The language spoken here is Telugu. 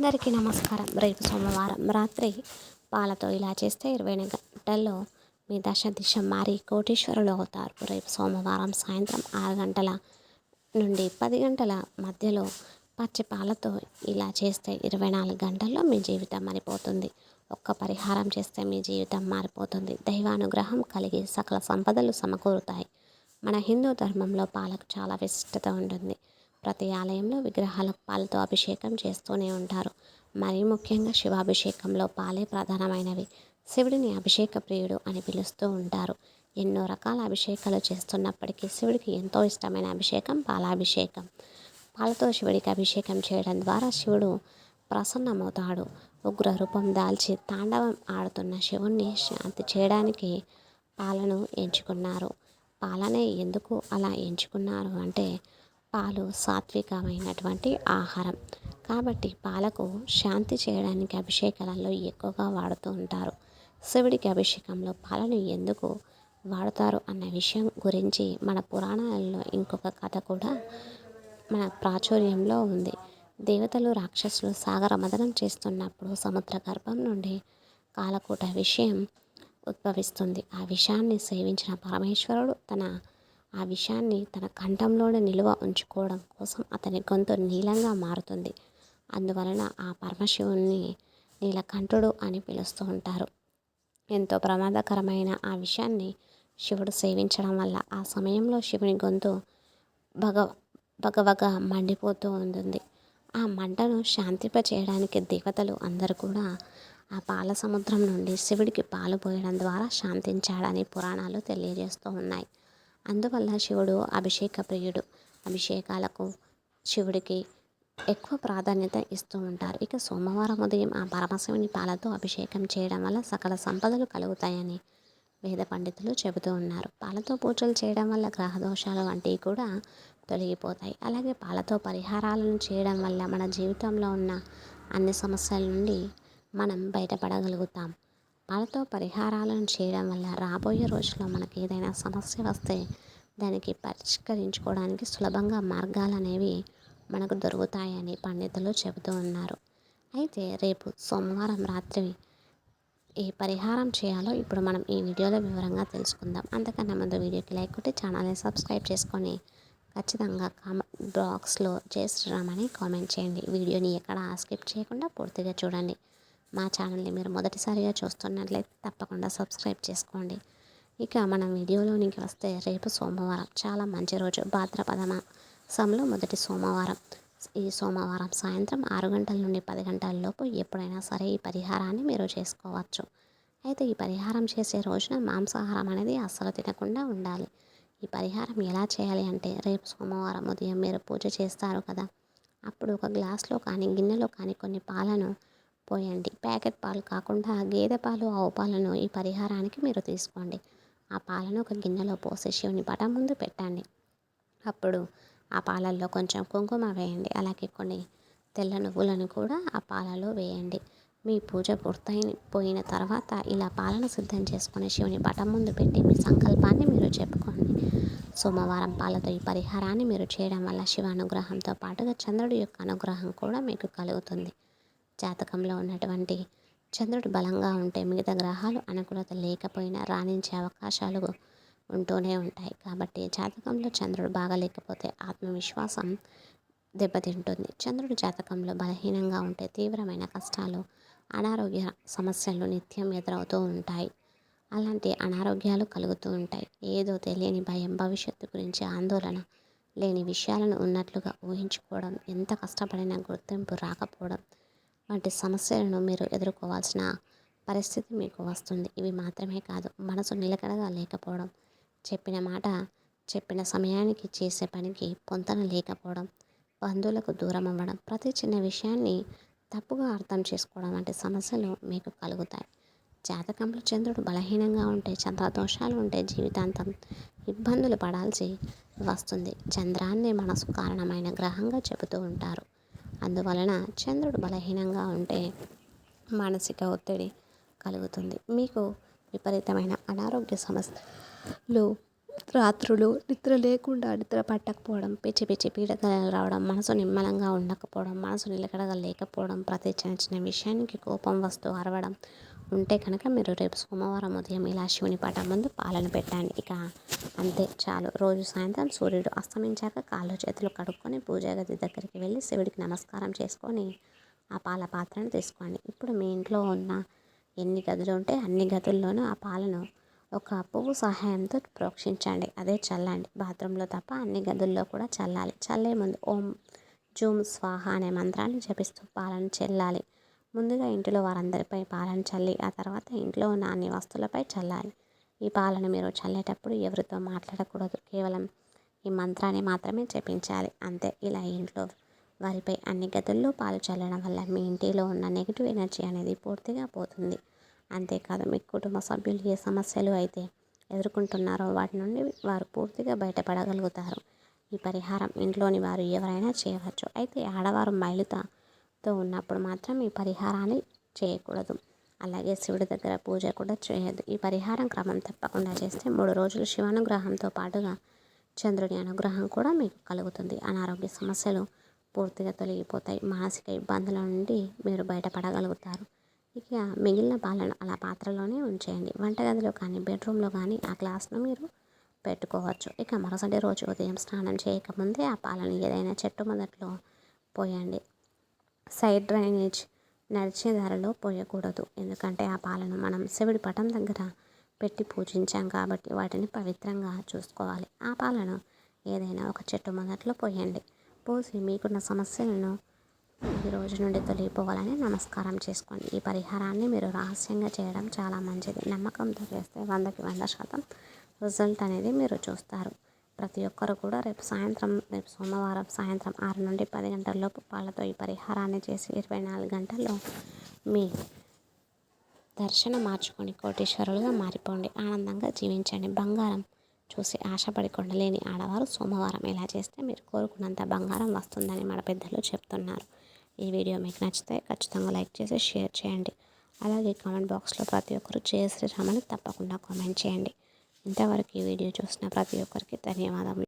అందరికీ నమస్కారం. రేపు సోమవారం రాత్రి పాలతో ఇలా చేస్తే ఇరవై గంటల్లో మీ దశ దిశ మారి కోటీశ్వరులు అవుతారు. రేపు సోమవారం సాయంత్రం ఆరు గంటల నుండి పది గంటల మధ్యలో పచ్చి పాలతో ఇలా చేస్తే ఇరవై నాలుగు గంటల్లో మీ జీవితం మారిపోతుంది. ఒక్క పరిహారం చేస్తే మీ జీవితం మారిపోతుంది. దైవానుగ్రహం కలిగి సకల సంపదలు సమకూరుతాయి. మన హిందూ ధర్మంలో పాలకు చాలా విశిష్టత ఉంటుంది. ప్రతి ఆలయంలో విగ్రహాలకు పాలతో అభిషేకం చేస్తూనే ఉంటారు. మరీ ముఖ్యంగా శివాభిషేకంలో పాలే ప్రధానమైనవి. శివుడిని అభిషేక ప్రియుడు అని పిలుస్తూ ఉంటారు. ఎన్నో రకాల అభిషేకాలు చేస్తున్నప్పటికీ శివుడికి ఎంతో ఇష్టమైన అభిషేకం పాలాభిషేకం. పాలతో శివుడికి అభిషేకం చేయడం ద్వారా శివుడు ప్రసన్నమవుతాడు. ఉగ్ర రూపం దాల్చి తాండవం ఆడుతున్న శివుణ్ణి శాంతి చేయడానికి పాలను ఎంచుకున్నారు. పాలనే ఎందుకు అలా ఎంచుకున్నారు అంటే పాలు సాత్వికమైనటువంటి ఆహారం. కాబట్టి పాలకు శాంతి చేయడానికి అభిషేకాలలో ఎక్కువగా వాడుతూ ఉంటారు. శివుడికి అభిషేకంలో పాలను ఎందుకు వాడతారు అన్న విషయం గురించి మన పురాణాలలో ఇంకొక కథ కూడా మన ప్రాచుర్యంలో ఉంది. దేవతలు రాక్షసులు సాగర మదనం చేస్తున్నప్పుడు సముద్ర గర్భం నుండి కాలకూట విషయం ఉద్భవిస్తుంది. ఆ విషయాన్ని సేవించిన పరమేశ్వరుడు తన ఆ విషయాన్ని తన కంఠంలోనే నిలువ ఉంచుకోవడం కోసం అతని గొంతు నీలంగా మారుతుంది. అందువలన ఆ పరమశివుణ్ణి నీలకంఠుడు అని పిలుస్తూ ఉంటారు. ఎంతో ప్రమాదకరమైన ఆ విషయాన్ని శివుడు సేవించడం వల్ల ఆ సమయంలో శివుని గొంతు భగ భగవగ మండిపోతూ ఉంటుంది. ఆ మంటను శాంతింప చేయడానికి దేవతలు అందరూ కూడా ఆ పాల సముద్రం నుండి శివుడికి పాలు పోయడం ద్వారా శాంతించాడని పురాణాలు తెలియజేస్తూ ఉన్నాయి. అందువల్ల శివుడు అభిషేక ప్రియుడు అభిషేకాలకు శివుడికి ఎక్కువ ప్రాధాన్యత ఇస్తూ ఉంటారు. ఇక సోమవారం ఉదయం ఆ పరమశివుని పాలతో అభిషేకం చేయడం వల్ల సకల సంపదలు కలుగుతాయని వేద పండితులు చెబుతూ ఉన్నారు. పాలతో పూజలు చేయడం వల్ల గ్రహ దోషాలు వంటివి కూడా తొలగిపోతాయి. అలాగే పాలతో పరిహారాలను చేయడం వల్ల మన జీవితంలో ఉన్న అన్ని సమస్యల నుండి మనం బయటపడగలుగుతాం. పాలతో పరిహారాలను చేయడం వల్ల రాబోయే రోజుల్లో మనకి ఏదైనా సమస్య వస్తే దానికి పరిష్కరించుకోవడానికి సులభంగా మార్గాలు అనేవి మనకు దొరుకుతాయని పండితులు చెబుతూ ఉన్నారు. అయితే రేపు సోమవారం రాత్రి ఏ పరిహారం చేయాలో ఇప్పుడు మనం ఈ వీడియోలో వివరంగా తెలుసుకుందాం. అంతకన్నా ముందు వీడియోకి లైక్ కొట్టి ఛానల్ని సబ్స్క్రైబ్ చేసుకొని ఖచ్చితంగా కామెంట్ బాక్స్లో జై శ్రీరామ్ అని కామెంట్ చేయండి. వీడియోని ఎక్కడ స్కిప్ చేయకుండా పూర్తిగా చూడండి. మా ఛానల్ని మీరు మొదటిసారిగా చూస్తున్నట్లయితే తప్పకుండా సబ్స్క్రైబ్ చేసుకోండి. ఇక మనం వీడియోలోనికి వస్తే రేపు సోమవారం. చాలా మంచి రోజు. భాద్రపద మాసంలో మొదటి సోమవారం. ఈ సోమవారం సాయంత్రం ఆరు గంటల నుండి పది గంటల లోపు ఎప్పుడైనా సరే ఈ పరిహారాన్ని మీరు చేసుకోవచ్చు. అయితే ఈ పరిహారం చేసే రోజున మాంసాహారం అనేది అస్సలు తినకుండా ఉండాలి. ఈ పరిహారం ఎలా చేయాలి అంటే రేపు సోమవారం ఉదయం మీరు పూజ చేస్తారు కదా. అప్పుడు ఒక గ్లాస్లో కానీ గిన్నెలో కానీ కొన్ని పాలను పోయండి. ప్యాకెట్ పాలు కాకుండా గేదె పాలు ఆవు పాలను ఈ పరిహారానికి మీరు తీసుకోండి. ఆ పాలను ఒక గిన్నెలో పోసి శివుని పటం ముందు పెట్టండి. అప్పుడు ఆ పాలల్లో కొంచెం కుంకుమ వేయండి. అలాగే కొన్ని తెల్ల నువ్వులను కూడా ఆ పాలలో వేయండి. మీ పూజ పూర్తయిన పోయిన తర్వాత ఇలా పాలను సిద్ధం చేసుకుని శివుని పటం ముందు పెట్టి మీ సంకల్పాన్ని మీరు చెప్పుకోండి. సోమవారం పాలతో ఈ పరిహారాన్ని మీరు చేయడం వల్ల శివ అనుగ్రహంతో పాటుగా చంద్రుడి యొక్క అనుగ్రహం కూడా మీకు కలుగుతుంది. జాతకంలో ఉన్నటువంటి చంద్రుడు బలంగా ఉంటే మిగతా గ్రహాలు అనుకూలత లేకపోయినా రాణించే అవకాశాలు ఉంటూనే ఉంటాయి. కాబట్టి జాతకంలో చంద్రుడు బాగా లేకపోతే ఆత్మవిశ్వాసం దెబ్బతింటుంది. చంద్రుడు జాతకంలో బలహీనంగా ఉంటే తీవ్రమైన కష్టాలు అనారోగ్య సమస్యలు నిత్యం ఎదురవుతూ ఉంటాయి. అలాంటి అనారోగ్యాలు కలుగుతూ ఉంటాయి. ఏదో తెలియని భయం భవిష్యత్తు గురించి ఆందోళన లేని విషయాలను ఉన్నట్లుగా ఊహించుకోవడం ఎంత కష్టపడినా గుర్తింపు రాకపోవడం వంటి సమస్యలను మీరు ఎదుర్కోవాల్సిన పరిస్థితి మీకు వస్తుంది. ఇవి మాత్రమే కాదు మనసు నిలకడగా లేకపోవడం చెప్పిన మాట చెప్పిన సమయానికి చేసే పనికి పొంతన లేకపోవడం బంధువులకు దూరం అవ్వడం ప్రతి చిన్న విషయాన్ని తప్పుగా అర్థం చేసుకోవడం వంటి సమస్యలు మీకు కలుగుతాయి. జాతకంలో చంద్రుడు బలహీనంగా ఉంటే చంద్రదోషాలు ఉంటే జీవితాంతం ఇబ్బందులు పడాల్సి వస్తుంది. చంద్రాన్ని మనసు కారణమైన గ్రహంగా చెబుతూ ఉంటారు. అందువలన చంద్రుడు బలహీనంగా ఉంటే మానసిక ఒత్తిడి కలుగుతుంది. మీకు విపరీతమైన అనారోగ్య సమస్యలు రాత్రులు నిద్ర లేకుండా నిద్ర పట్టకపోవడం పిచ్చి పిచ్చి పీడకలు రావడం మనసు నిమ్మలంగా ఉండకపోవడం మనసు నిలకడగా లేకపోవడం ప్రతి చిన్న చిన్న విషయానికి కోపం వస్తూ అరవడం ఉంటే కనుక మీరు రేపు సోమవారం ఉదయం ఇలా శివుని పటం ముందు పాలను పెట్టండి. ఇక అంతే చాలు. రోజు సాయంత్రం సూర్యుడు అస్తమించాక కాళ్ళు చేతులు కడుక్కొని పూజా గది దగ్గరికి వెళ్ళి శివుడికి నమస్కారం చేసుకొని ఆ పాల పాత్రను తీసుకోండి. ఇప్పుడు మీ ఇంట్లో ఉన్న ఎన్ని గదులు ఉంటే అన్ని గదుల్లోనూ ఆ పాలను ఒక పువ్వు సహాయంతో ప్రోక్షించండి. అదే చల్లండి. బాత్రూంలో తప్ప అన్ని గదుల్లో కూడా చల్లాలి. చల్లే ముందు ఓం జూమ్ స్వాహ అనే మంత్రాన్ని జపిస్తూ పాలను చల్లాలి. ముందుగా ఇంటిలో వారందరిపై పాలను చల్లి ఆ తర్వాత ఇంట్లో ఉన్న అన్ని వస్తువులపై చల్లాలి. ఈ పాలను మీరు చల్లేటప్పుడు ఎవరితో మాట్లాడకూడదు. కేవలం ఈ మంత్రాన్ని మాత్రమే జపించాలి. అంతే ఇలా ఇంట్లో వారిపై అన్ని గదుల్లో పాలు చల్లడం వల్ల మీ ఇంటిలో ఉన్న నెగిటివ్ ఎనర్జీ అనేది పూర్తిగా పోతుంది. అంతేకాదు మీ కుటుంబ సభ్యులు ఏ సమస్యలు అయితే ఎదుర్కొంటున్నారో వాటి నుండి వారు పూర్తిగా బయటపడగలుగుతారు. ఈ పరిహారం ఇంట్లోని వారు ఎవరైనా చేయవచ్చు. అయితే ఆడవారు మైలుతా ఉన్నప్పుడు మాత్రం ఈ పరిహారాన్ని చేయకూడదు. అలాగే శివుడి దగ్గర పూజ కూడా చేయదు ఈ పరిహారం క్రమం తప్పకుండా చేస్తే మూడు రోజులు శివానుగ్రహంతో పాటుగా చంద్రుని అనుగ్రహం కూడా మీకు కలుగుతుంది. అనారోగ్య సమస్యలు పూర్తిగా తొలగిపోతాయి. మానసిక ఇబ్బందుల నుండి మీరు బయటపడగలుగుతారు. ఇక మిగిలిన పాలను అలా పాత్రలోనే ఉంచేయండి. వంటగదిలో కానీ బెడ్రూమ్లో కానీ ఆ గ్లాస్ను మీరు పెట్టుకోవచ్చు. ఇక మరుసటి రోజు ఉదయం స్నానం చేయకముందే ఆ పాలను ఏదైనా చెట్టు మొదట్లో పోయండి. సైడ్ డ్రైనేజ్ నడిచే దారిలో పోయకూడదు. ఎందుకంటే ఆ పాలను మనం శివుడి పటం దగ్గర పెట్టి పూజించాం కాబట్టి వాటిని పవిత్రంగా చూసుకోవాలి. ఆ పాలను ఏదైనా ఒక చెట్టు మొదట్లో పోయండి. పోసి మీకున్న సమస్యలను ఈ రోజు నుండి తొలగిపోవాలని నమస్కారం చేసుకోండి. ఈ పరిహారాన్ని మీరు రహస్యంగా చేయడం చాలా మంచిది. నమ్మకంతో చేస్తే వందకి వంద శాతం రిజల్ట్ అనేది మీరు చూస్తారు. ప్రతి ఒక్కరు కూడా రేపు సాయంత్రం రేపు సోమవారం సాయంత్రం ఆరు నుండి పది గంటలలోపు పాలతో ఈ పరిహారాన్ని చేసి ఇరవై నాలుగు గంటల్లో మీ దర్శనం మార్చుకొని కోటేశ్వరులుగా మారిపోండి. ఆనందంగా జీవించండి. బంగారం చూసి ఆశపడి కొండలేని ఆడవారు సోమవారం ఇలా చేస్తే మీరు కోరుకున్నంత బంగారం వస్తుందని మన పెద్దలు చెప్తున్నారు. ఈ వీడియో మీకు నచ్చితే ఖచ్చితంగా లైక్ చేసి షేర్ చేయండి. అలాగే కామెంట్ బాక్స్లో ప్రతి ఒక్కరు జయ శ్రీరామని తప్పకుండా కామెంట్ చేయండి. ఇంతవరకు ఈ వీడియో చూసిన ప్రతి ఒక్కరికి ధన్యవాదములు.